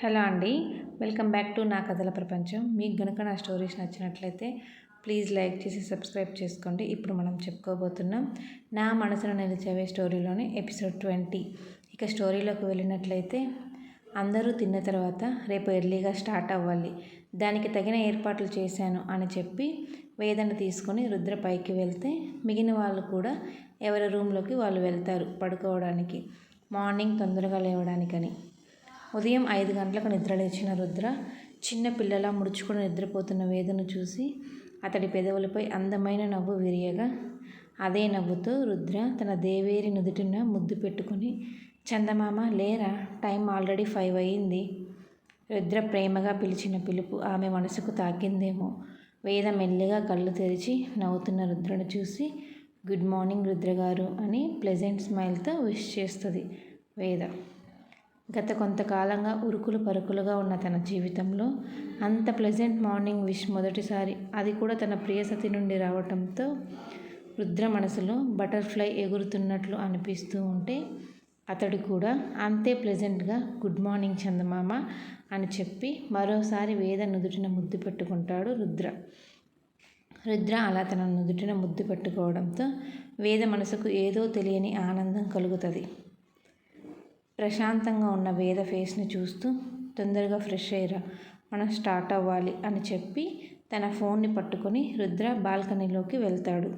Hello అండి welcome back to నా కథల ప్రపంచం. మీకు గనుక నా స్టోరీస్ నచ్చినట్లయితే ప్లీజ్ లైక్ చేసి సబ్స్క్రైబ్ చేసుకోండి. ఇప్పుడు మనం చెప్పుకోబోతున్నాం నా మనసును నిలిచేవే స్టోరీలోని ఎపిసోడ్ ట్వంటీ. ఇక స్టోరీలోకి వెళ్ళినట్లయితే అందరూ తిన్న తర్వాత రేపు ఎర్లీగా స్టార్ట్ అవ్వాలి. దానికి తగిన ఏర్పాట్లు చేశాను అని చెప్పి వేదన తీసుకొని రుద్ర పైకి వెళ్తే మిగిలిన వాళ్ళు కూడా ఎవరి రూమ్లోకి వాళ్ళు వెళ్తారు పడుకోవడానికి. మార్నింగ్ తొందరగా లేవడానికని. ఉదయం ఐదు గంటలకు నిద్రలేచిన రుద్ర చిన్న పిల్లలా ముడుచుకుని నిద్రపోతున్న వేదను చూసి అతడి పెదవులపై అందమైన నవ్వు విరియగా అదే నవ్వుతో రుద్ర తన దేవేరి నుదుటిన ముద్దు పెట్టుకుని చందమామ లేరా? టైం ఆల్రెడీ ఫైవ్ అయ్యింది రుద్ర ప్రేమగా పిలిచిన పిలుపు ఆమె మనసుకు తాకిందేమో. వేద మెల్లిగా కళ్ళు తెరిచి నవ్వుతున్న రుద్రను చూసి గుడ్ మార్నింగ్ రుద్ర గారు అని ప్లెజెంట్ స్మైల్తో విష్ చేస్తుంది వేద. గత కొంతకాలంగా ఉరుకులు పరుకులుగా ఉన్న తన జీవితంలో అంత ప్లెజెంట్ మార్నింగ్ విష్ మొదటిసారి. అది కూడా తన ప్రియసతి నుండి రావటంతో రుద్ర మనసులో బటర్ఫ్లై ఎగురుతున్నట్లు అనిపిస్తూ ఉంటే అతడు కూడా అంతే ప్లెజెంట్గా గుడ్ మార్నింగ్ చందమామ అని చెప్పి మరోసారి వేద నుదుటిన ముద్దు పెట్టుకుంటాడు రుద్ర. రుద్ర అలా తన నుదుటిన ముద్దు పెట్టుకోవడంతో వేద మనసుకు ఏదో తెలియని ఆనందం కలుగుతుంది. ప్రశాంతంగా ఉన్న వేద ఫేస్ని చూస్తూ తొందరగా ఫ్రెష్ అయ్యరా మనం స్టార్ట్ అవ్వాలి అని చెప్పి తన ఫోన్ని పట్టుకొని రుద్ర బాల్కనీలోకి వెళ్తాడు.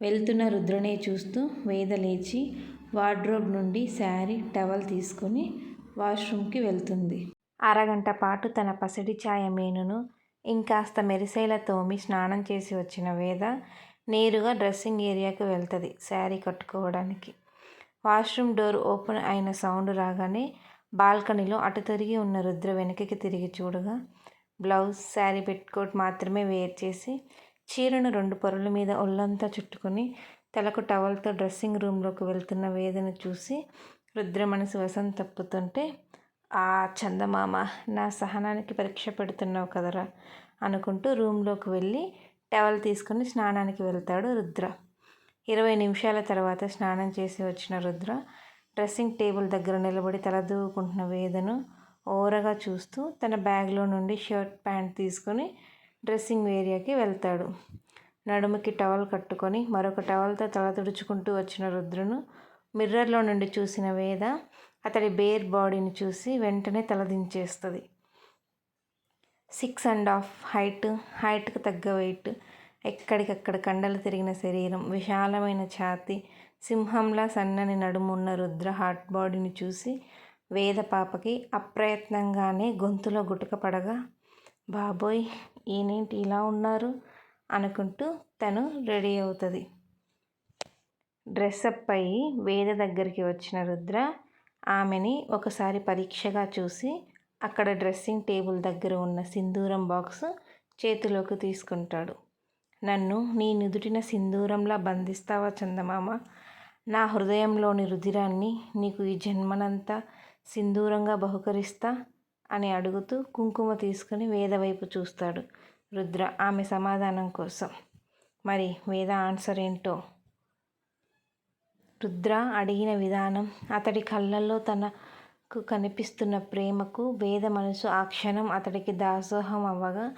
వెళ్తున్న రుద్రనే చూస్తూ వేద లేచి వార్డ్రోబ్ నుండి శారీ టవల్ తీసుకొని వాష్రూమ్కి వెళ్తుంది. అరగంట పాటు తన పసిడి ఛాయ మేనును ఇంకాస్త మెరిసేలా తోమి స్నానం చేసి వచ్చిన వేద నేరుగా డ్రెస్సింగ్ ఏరియాకు వెళ్తుంది శారీ కట్టుకోవడానికి. వాష్రూమ్ డోర్ ఓపెన్ అయిన సౌండ్ రాగానే బాల్కనీలో అటు తిరిగి ఉన్న రుద్ర వెనక్కి తిరిగి చూడగా బ్లౌజ్ శారీ పెట్టుకోట్ మాత్రమే వేర్ చేసి చీరను రెండు పొరల మీద ఒళ్ళంతా చుట్టుకొని తలకు టవల్తో డ్రెస్సింగ్ రూమ్లోకి వెళ్తున్న వేదన చూసి రుద్ర మనసు వసం తప్పుతుంటే ఆ చందమామ నా సహనానికి పరీక్ష పెడుతున్నావు కదరా అనుకుంటూ రూమ్లోకి వెళ్ళి టవల్ తీసుకొని స్నానానికి వెళ్తాడు రుద్ర. ఇరవై నిమిషాల తర్వాత స్నానం చేసి వచ్చిన రుద్ర డ్రెస్సింగ్ టేబుల్ దగ్గర నిలబడి తలదూకుంటున్న వేదను ఓరగా చూస్తూ తన బ్యాగ్లో నుండి షర్ట్ ప్యాంట్ తీసుకొని డ్రెస్సింగ్ ఏరియాకి వెళ్తాడు. నడుముకి టవల్ కట్టుకొని మరొక టవల్తో తల తుడుచుకుంటూ వచ్చిన రుద్రను మిర్రర్లో నుండి చూసిన వేద అతడి బేర్ బాడీని చూసి వెంటనే తలదించేస్తుంది సిక్స్ అండ్ హాఫ్ హైట్ హైట్కి తగ్గ వెయిట్ ఎక్కడికక్కడ కండలు తిరిగిన శరీరం విశాలమైన ఛాతి సింహంలా సన్నని నడుమున్న రుద్ర హాట్ బాడీని చూసి వేద పాపకి అప్రయత్నంగానే గొంతులో గుటక పడగా బాబోయ్ ఈయనేంటి ఇలా ఉన్నారు? అనుకుంటూ తను రెడీ అవుతుంది. డ్రెస్అప్ అయ్యి వేద దగ్గరికి వచ్చిన రుద్ర ఆమెని ఒకసారి పరీక్షగా చూసి అక్కడ డ్రెస్సింగ్ టేబుల్ దగ్గర ఉన్న సింధూరం బాక్స్ చేతిలోకి తీసుకుంటాడు. నన్ను నీ నుదుటిన సింధూరంలా బంధిస్తావా చందమామ? నా హృదయంలోని రుధిరాన్ని నీకు ఈ జన్మనంతా సింధూరంగా బహుకరిస్తా? అని అడుగుతూ కుంకుమ తీసుకుని వేద వైపు చూస్తాడు రుద్ర ఆమె సమాధానం కోసం. మరి వేద ఆన్సర్ ఏంటో? రుద్ర అడిగిన విధానం అతడి కళ్ళల్లో తనకు కనిపిస్తున్న ప్రేమకు వేద మనసు ఆ క్షణం అతడికి దాసోహం అవ్వగా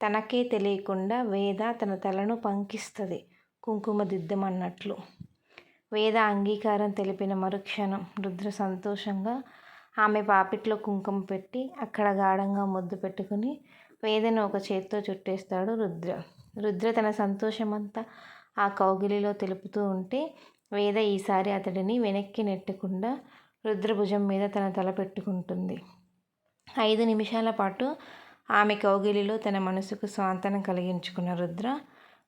తనకే తెలియకుండా వేద తన తలను పంకిస్తుంది కుంకుమ దిద్దమన్నట్లు వేద అంగీకారం తెలిపిన మరుక్షణం రుద్ర సంతోషంగా ఆమె పాపిట్లో కుంకుమ పెట్టి అక్కడ గాఢంగా ముద్దు పెట్టుకుని వేదను ఒక చేత్తో చుట్టేస్తాడు రుద్ర. రుద్ర తన సంతోషమంతా ఆ కౌగిలిలో తెలుపుతూ ఉంటే వేద ఈసారి అతడిని వెనక్కి నెట్టకుండా రుద్ర భుజం మీద తన తల పెట్టుకుంటుంది. ఐదు నిమిషాల పాటు ఆమె కౌగిలిలో తన మనసుకు సాంతనం కలిగించుకున్న రుద్ర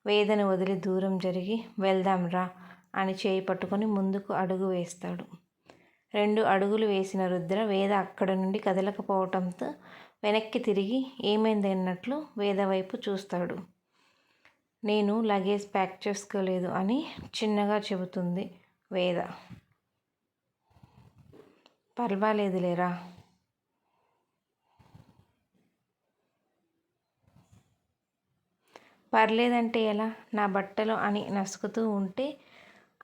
వేదను వదిలి దూరం జరిగి వెళ్దాం రా అని చేయి పట్టుకొని ముందుకు అడుగు వేస్తాడు. రెండు అడుగులు వేసిన రుద్ర వేద అక్కడ నుండి కదలకపోవటంతో వెనక్కి తిరిగి ఏమైంది అన్నట్లు వేద వైపు చూస్తాడు. నేను లగేజ్ ప్యాక్ చేసుకోలేదు అని చిన్నగా చెబుతుంది వేద. పర్వాలేదులేరా పర్లేదంటే ఎలా? నా బట్టలు అని నసుకుతూ ఉంటే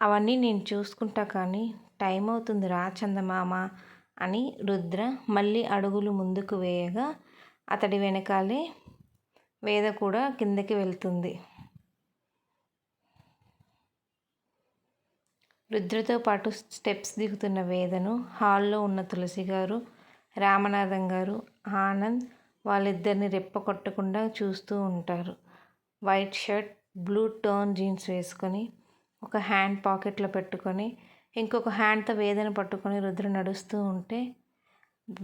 అవన్నీ నేను చూసుకుంటా కానీ టైం అవుతుంది రా చందమామ అని రుద్ర మళ్ళీ అడుగులు ముందుకు వేయగా అతడి వెనకాలే వేద కూడా కిందకి వెళ్తుంది. రుద్రతో పాటు స్టెప్స్ దిగుతున్న వేదను హాల్లో ఉన్న తులసి గారు రామనాథం గారు ఆనంద్ వాళ్ళిద్దరిని రెప్ప కొట్టకుండా చూస్తూ ఉంటారు. White shirt blue tone jeans వేసుకొని ఒక హ్యాండ్ పాకెట్లో పెట్టుకొని ఇంకొక హ్యాండ్తో వేదన పట్టుకొని రుద్ర నడుస్తూ ఉంటే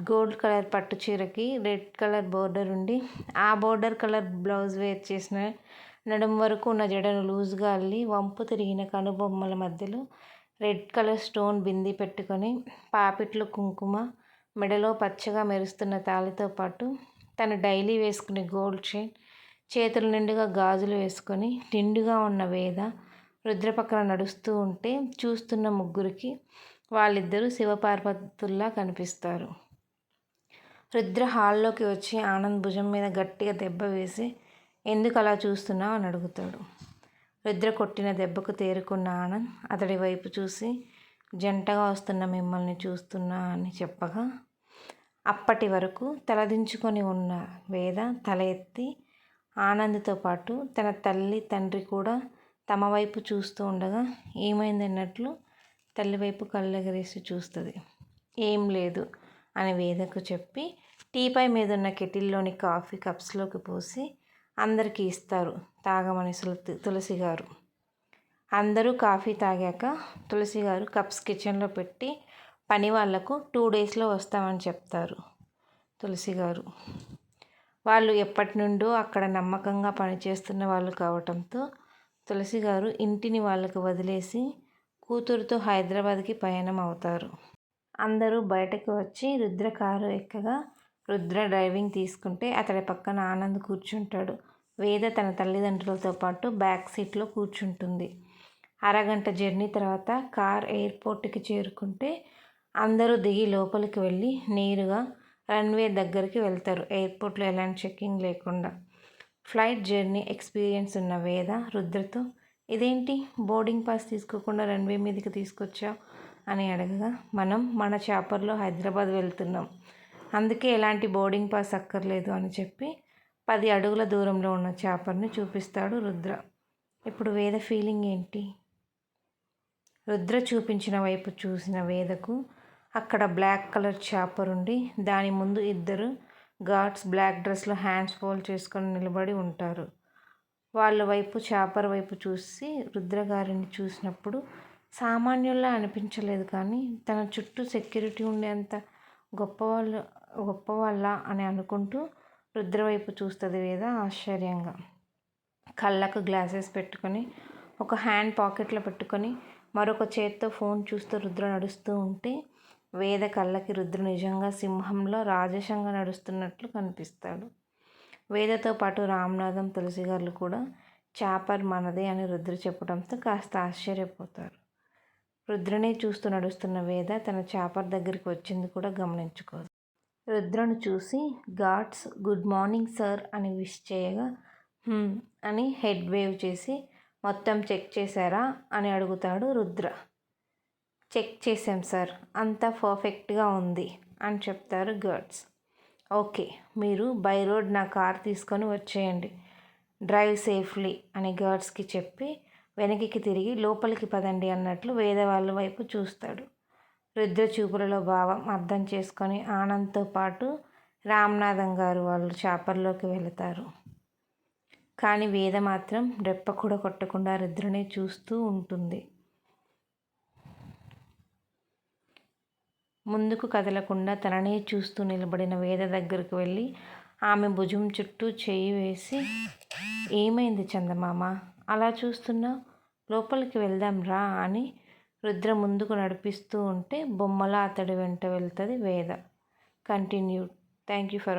గోల్డ్ కలర్ పట్టు చీరకి రెడ్ కలర్ బోర్డర్ ఉండి ఆ బోర్డర్ కలర్ బ్లౌజ్ వేర్ చేసిన నడుం వరకు ఉన్న జడను లూజ్గా అల్లి వంపు తిరిగిన కనుబొమ్మల మధ్యలో రెడ్ కలర్ స్టోన్ బింది పెట్టుకొని పాపిట్లు కుంకుమ మెడలో పచ్చగా మెరుస్తున్న తాళితో పాటు తను డైలీ వేసుకునే గోల్డ్ చైన్ చేతుల నిండుగా గాజులు వేసుకొని నిండుగా ఉన్న వేద రుద్ర పక్కన నడుస్తూ ఉంటే చూస్తున్న ముగ్గురికి వాళ్ళిద్దరూ శివపార్వతుల్లా కనిపిస్తారు. రుద్ర హాల్లోకి వచ్చి ఆనంద్ భుజం మీద గట్టిగా దెబ్బ వేసి ఎందుకు అలా చూస్తున్నావు? అని అడుగుతాడు. రుద్ర కొట్టిన దెబ్బకు తేరుకున్న ఆనంద్ అతడి వైపు చూసి జంటగా వస్తున్న మిమ్మల్ని చూస్తున్నా అని చెప్పగా అప్పటి వరకు తలదించుకొని ఉన్న వేద తల ఎత్తి ఆనంద్తో పాటు తన తల్లి తండ్రి కూడా తమ వైపు చూస్తూ ఉండగా ఏమైందన్నట్లు తల్లి వైపు కళ్ళెగరేసి చూస్తుంది. ఏం లేదు అని వేదకు చెప్పి టీపై మీద ఉన్న కెటిల్లోని కాఫీ కప్స్లోకి పోసి అందరికీ ఇస్తారు తాగమని తులసి గారు. అందరూ కాఫీ తాగాక తులసి గారు కప్స్ కిచెన్లో పెట్టి పని వాళ్ళకు టూ డేస్లో వస్తామని చెప్తారు తులసి గారు. వాళ్ళు ఎప్పటి నుండో అక్కడ నమ్మకంగా పనిచేస్తున్న వాళ్ళు కావటంతో తులసి గారు ఇంటిని వాళ్ళకు వదిలేసి కూతురుతో హైదరాబాద్కి పయనం అవుతారు. అందరూ బయటకు వచ్చి రుద్ర కారు ఎక్కగా రుద్ర డ్రైవింగ్ తీసుకుంటే అతడి పక్కన ఆనంద్ కూర్చుంటాడు. వేద తన తల్లిదండ్రులతో పాటు బ్యాక్ సీట్లో కూర్చుంటుంది. అరగంట జర్నీ తర్వాత కార్ ఎయిర్పోర్ట్కి చేరుకుంటే అందరూ దిగి లోపలికి వెళ్ళి నేరుగా రన్వే దగ్గరికి వెళ్తారు. ఎయిర్పోర్ట్లో ఎలాంటి చెక్కింగ్ లేకుండా. ఫ్లైట్ జర్నీ ఎక్స్పీరియన్స్ ఉన్న వేద రుద్రతో ఇదేంటి? బోర్డింగ్ పాస్ తీసుకోకుండా రన్వే మీదకి తీసుకొచ్చావు? అని అడగగా మనం మన చేపర్లో హైదరాబాద్ వెళ్తున్నాం. అందుకే ఎలాంటి బోర్డింగ్ పాస్ అక్కర్లేదు అని చెప్పి పది అడుగుల దూరంలో ఉన్న చేపర్ని చూపిస్తాడు రుద్ర. ఇప్పుడు వేద ఫీలింగ్ ఏంటి? రుద్ర చూపించిన వైపు చూసిన వేదకు అక్కడ బ్లాక్ కలర్ చాపర్ ఉండి దాని ముందు ఇద్దరు గార్డ్స్ బ్లాక్ డ్రెస్లో హ్యాండ్స్ ఫోల్డ్ చేసుకొని నిలబడి ఉంటారు. వాళ్ళ వైపు చాపర్ వైపు చూసి రుద్రగారిని చూసినప్పుడు సామాన్యుల్లా అనిపించలేదు కానీ తన చుట్టూ సెక్యూరిటీ ఉండేంత గొప్పవాళ్ళు గొప్పవాళ్ళ అని అనుకుంటూ రుద్ర వైపు చూస్తుంది వేద ఆశ్చర్యంగా. కళ్ళకు గ్లాసెస్ పెట్టుకొని ఒక హ్యాండ్ పాకెట్లో పెట్టుకొని మరొక చేత్తో ఫోన్ చూస్తూ రుద్ర నడుస్తూ ఉంటే వేద కళ్ళకి రుద్ర నిజంగా సింహంలో రాజసంగా నడుస్తున్నట్లు కనిపిస్తాడు. వేదతో పాటు రామనాథం తులసి గారు కూడా చాపర్ మనదే అని రుద్ర చెప్పడంతో కాస్త ఆశ్చర్యపోతారు. రుద్రనే చూస్తూ నడుస్తున్న వేద తన చాపర్ దగ్గరికి వచ్చింది కూడా గమనించుకోదు. రుద్రను చూసి గాడ్స్ గుడ్ మార్నింగ్ సార్ అని విష్ చేయగా అని హెడ్ వేవ్ చేసి మొత్తం చెక్ చేశారా? అని అడుగుతాడు రుద్ర. చెక్ చేసాం సార్. అంతా పర్ఫెక్ట్గా ఉంది అని చెప్తారు గర్డ్స్. ఓకే మీరు బై రోడ్ నా కార్ తీసుకొని వచ్చేయండి. డ్రైవ్ సేఫ్లీ అని గర్డ్స్కి చెప్పి వెనక్కి తిరిగి లోపలికి పదండి అన్నట్లు వేదవాళ్ళ వైపు చూస్తాడు. రుద్ర చూపులలో భావం అర్థం చేసుకొని ఆనంద్తో పాటు రామ్నాథం గారు వాళ్ళు చేపల్లోకి వెళతారు. కానీ వేద మాత్రం రెప్ప కూడా కొట్టకుండా రుద్రనే చూస్తూ ఉంటుంది. ముందుకు కదలకుండా తననే చూస్తూ నిలబడిన వేద దగ్గరకు వెళ్ళి ఆమె భుజం చుట్టూ చేయి వేసి ఏమైంది చందమామ? అలా చూస్తున్నా? లోపలికి వెళ్దాం రా అని రుద్ర ముందుకు నడిపిస్తూ ఉంటే బొమ్మల అతడి వెంట వెళ్తుంది వేద. కంటిన్యూ. Thank you for